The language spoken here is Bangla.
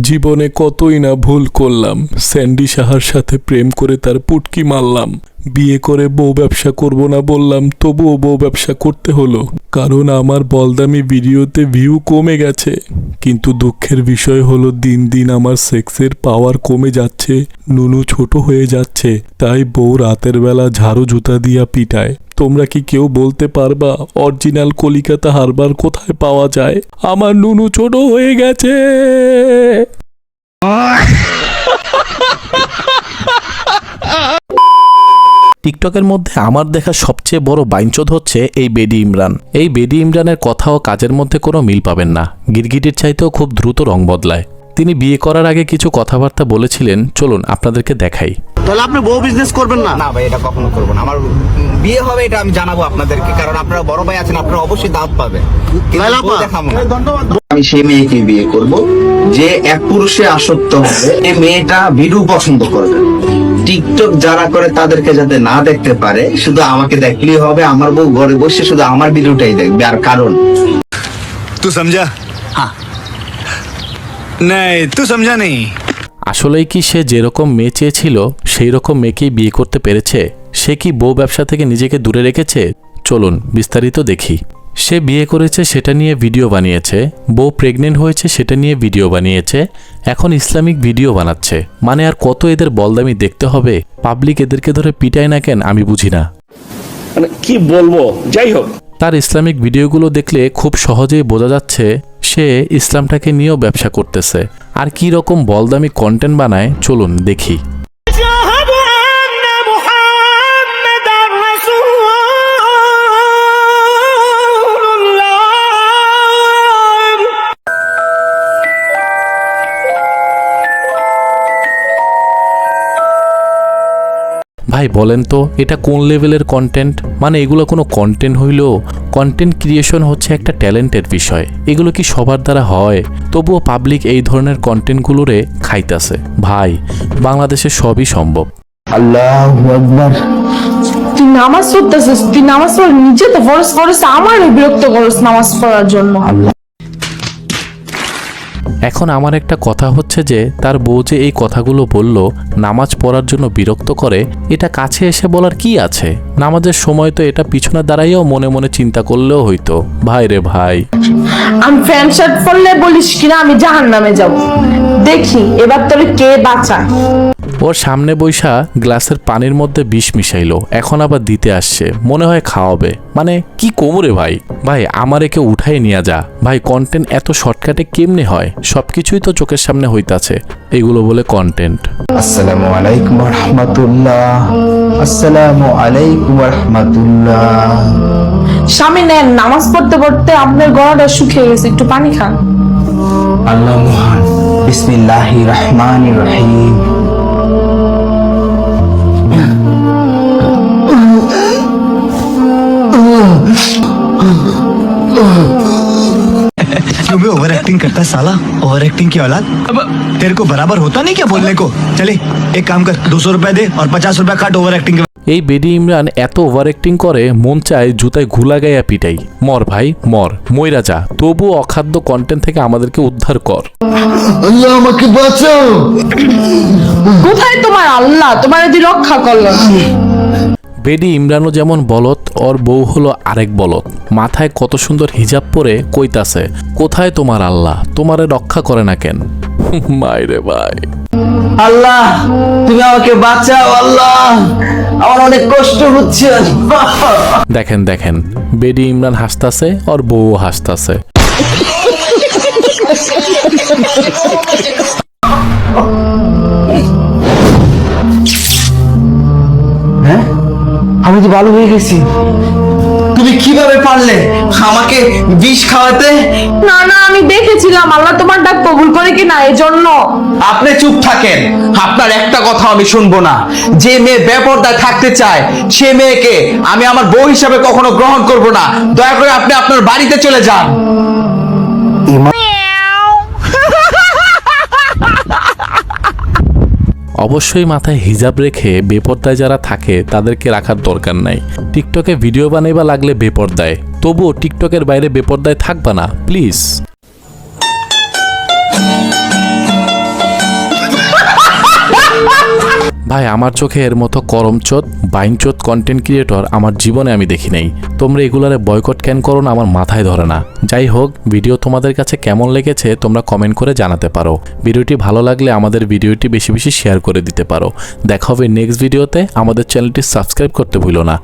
জীবনে কতই না ভুল করলাম। স্যান্ডি সাহার সাথে প্রেম করে তার পুটকি মারলাম। বিয়ে করে বউ ব্যবসা করব না বললাম, তবুও বউ ব্যবসা করতে হলো। কারণ আমার বলদামি ভিডিওতে ভিউ কমে গেছে। কিন্তু দুঃখের বিষয় হলো, দিন দিন আমার সেক্সের পাওয়ার কমে যাচ্ছে, নুনু ছোট হয়ে যাচ্ছে, তাই বউ রাতের বেলা ঝাড়ু জুতা দিয়া পিটায়। তোমরা কি কেউ বলতে পারবা অরিজিনাল কলিকাতা হারবার কোথায় পাওয়া যায়? আমার নুনু ছোট হয়ে গেছে। টিকটকের মধ্যে আমার দেখা সবচেয়ে বড় বাইঞ্চোদ হচ্ছে এই বেডি ইমরান। এই বেডি ইমরানের কথা ও কাজের মধ্যে কোনো মিল পাবেন না। গিরগিটির চাইতেও খুব দ্রুত রং বদলায়। তিনি বিয়ে করার আগে কিছু কথাবার্তা বলেছিলেন চলুন আপনাদেরকে দেখাই। তাহলে আপনি বউ বিজনেস করবেন না? না ভাই এটা কখনো করব না। আমার বিয়ে হবে এটা আমি জানাব আপনাদেরকে কারণ আপনারা বড় ভাই আছেন আপনারা অবশ্যই দাঁত পাবেন। আমি সেই মেয়েকে বিয়ে করব যে এক পুরুষে আসক্ত হবে এই মেয়েটা ভিডিও পছন্দ করবে। টিকটক যারা করে তাদেরকে যাতে না দেখতে পারে শুধু আমাকে দেখলেই হবে আমার বউ ঘরে বসে শুধু আমার ভিডিওটাই দেখবে আর কারণ। তুই সমঝা হ্যাঁ নাই তুই সমঝা নেই আসলেই কি সে যেরকম মেয়ে চেয়েছিল সেই রকম মেয়েকেই বিয়ে করতে পেরেছে? সে কি বউ ব্যবসা থেকে নিজেকে দূরে রেখেছে? চলুন বিস্তারিত দেখি। সে বিয়ে করেছে সেটা নিয়ে ভিডিও বানিয়েছে। বউ প্রেগনেন্ট হয়েছে সেটা নিয়ে ভিডিও বানিয়েছে। এখন ইসলামিক ভিডিও বানাচ্ছে। মানে আর কত এদের বলদামি দেখতে হবে? পাবলিক এদেরকে ধরে পিটায় না কেন? আমি বুঝি না। মানে কি বলব? যাই হোক। তার ইসলামিক ভিডিওগুলো দেখলে খুব সহজেই বোঝা যাচ্ছে সে ইসলামটাকে নিয়েও ব্যবসা করতেছে। আর কি রকম বলদামি কন্টেন্ট বানায় চলুন দেখি। ভাই বলেন তো এটা কোন লেভেলের কন্টেন্ট মানে এগুলো কোনো কন্টেন্ট হইল কন্টেন্ট ক্রিয়েশন হচ্ছে একটা ট্যালেন্টের বিষয়। এগুলো কি সবার দ্বারা হয়? তবুও পাবলিক এই ধরনের কন্টেন্টগুলোরে খাইতাছে। ভাই বাংলাদেশে সবই সম্ভব। তুই নামাজ পড়তেছিস তুই নামাজ পড় নিজে তো ফরজ করিস আমার বিরক্ত করিস নামাজ পড়ার জন্য। এখন আমার একটা কথা হচ্ছে যে, তার বউ যে এই কথাগুলো বলল, নামাজ পড়ার জন্য বিরক্ত করে, এটা কাছে এসে বলার কি আছে? নামাজের সময় তো এটা পিছনে দাঁড়াইও মনে মনে চিন্তা করলেও হইতো। ভাই রে ভাই। আমি ফ্যান শার্ট পরলে বলিস কিনা, আমি জাহান নামে যাব। দেখি, এবার তোর কে বাঁচায়? ওর সামনে বৈশা গ্লাসের পানির মধ্যে বিষ মিশাইলো এখন আবার দিতে আসছে। মনে হয় খাওয়াবে। মানে কি কোমরে ভাই? ভাই আমার একে উঠাই নিয়ে যা। ভাই কন্টেন্ট এত শর্টকাটে কেমনে হয়? সবকিছুই তো চোখের সামনে হইতাছে। এগুলো বলে কন্টেন্ট আসসালামু আলাইকুম রহমতুল্লাহ। আসসালামু আলাইকুম রহমতুল্লাহ। স্বামী নেন নামাজ পড়তে পড়তে আপনার গলাটা শুকিয়ে গেছে একটু পানি খান। আল্লাহ মহান। বিসমিল্লাহি রহমানির রহিম। ओवर एक्टिंग करता है साला ओवर एक्टिंग की औलाद अब तेरे को बराबर होता नहीं क्या बोलने को चले एक काम कर दो सौ रुपए दे और पचास रुपए काट ओवर एक्टिंग के এই বেডি ইমরান এত ওভার অ্যাক্টিং করে মন চায় জুতায় ঘুলা গাইয়া পিটাই মর ভাই মর মইরা যা তবু অখাদ্য কন্টেন্ট থেকে আমাদেরকে উদ্ধার কর কোথায় তোমার আল্লাহ তোমার যদি রক্ষা করলো না? বেডি ইমরানও যেমন বলত ওর বউ হলো আরেক বলত। মাথায় কত সুন্দর হিজাব পরে কইতাছে কোথায় তোমার আল্লাহ? তোমারে রক্ষা করে না কেন? মাইরে ভাই। আল্লাহ তুমি আমাকে বাঁচাও আল্লাহ। আমার অনেক কষ্ট হচ্ছে। দেখেন দেখেন বেডি ইমরান হাসতাছে ওর বউ হাসতাছে। আমি তো ভালো হয়ে গেছি। তুমি কীভাবে পারলে আমাকে বিষ খাওয়াতে? না না আমি দেখেছিলাম আল্লাহ তোমার ডাক কবুল করে কিনা এজন্য। আপনি চুপ থাকেন আপনার একটা কথা আমি শুনব না। যে মেয়ে বেপরদায় থাকতে চায় সে মেয়েকে আমি আমার বউ হিসাবে কখনো গ্রহণ করব না। দয়া করে আপনি আপনার বাড়িতে চলে যান। অবশ্যই মাথায় হিজাব রেখে বেপর্দায় যারা থাকে, তাদেরকে রাখার দরকার নাই। টিকটকে ভিডিও বানাইবা লাগলে বেপর্দায়। তবুও টিকটকের বাইরে বেপর্দায় থাকবা না, প্লিজ। ভাই, আমার চোখে এর মতো করমচোদ বাইনচোদ কন্টেন্ট ক্রিয়েটর আমার জীবনে আমি দেখি নেই। তোমরা এগুলারে বয়কট ক্যান করো না আমার মাথায় ধরে না। যাই হোক ভিডিও তোমাদের কাছে কেমন লেগেছে তোমরা কমেন্ট করে জানাতে পারো। ভিডিওটি ভালো লাগলে আমাদের ভিডিওটি বেশি বেশি শেয়ার করে দিতে পারো। দেখা হবে নেক্সট ভিডিওতে আমাদের চ্যানেলটি সাবস্ক্রাইব করতে ভুলো না।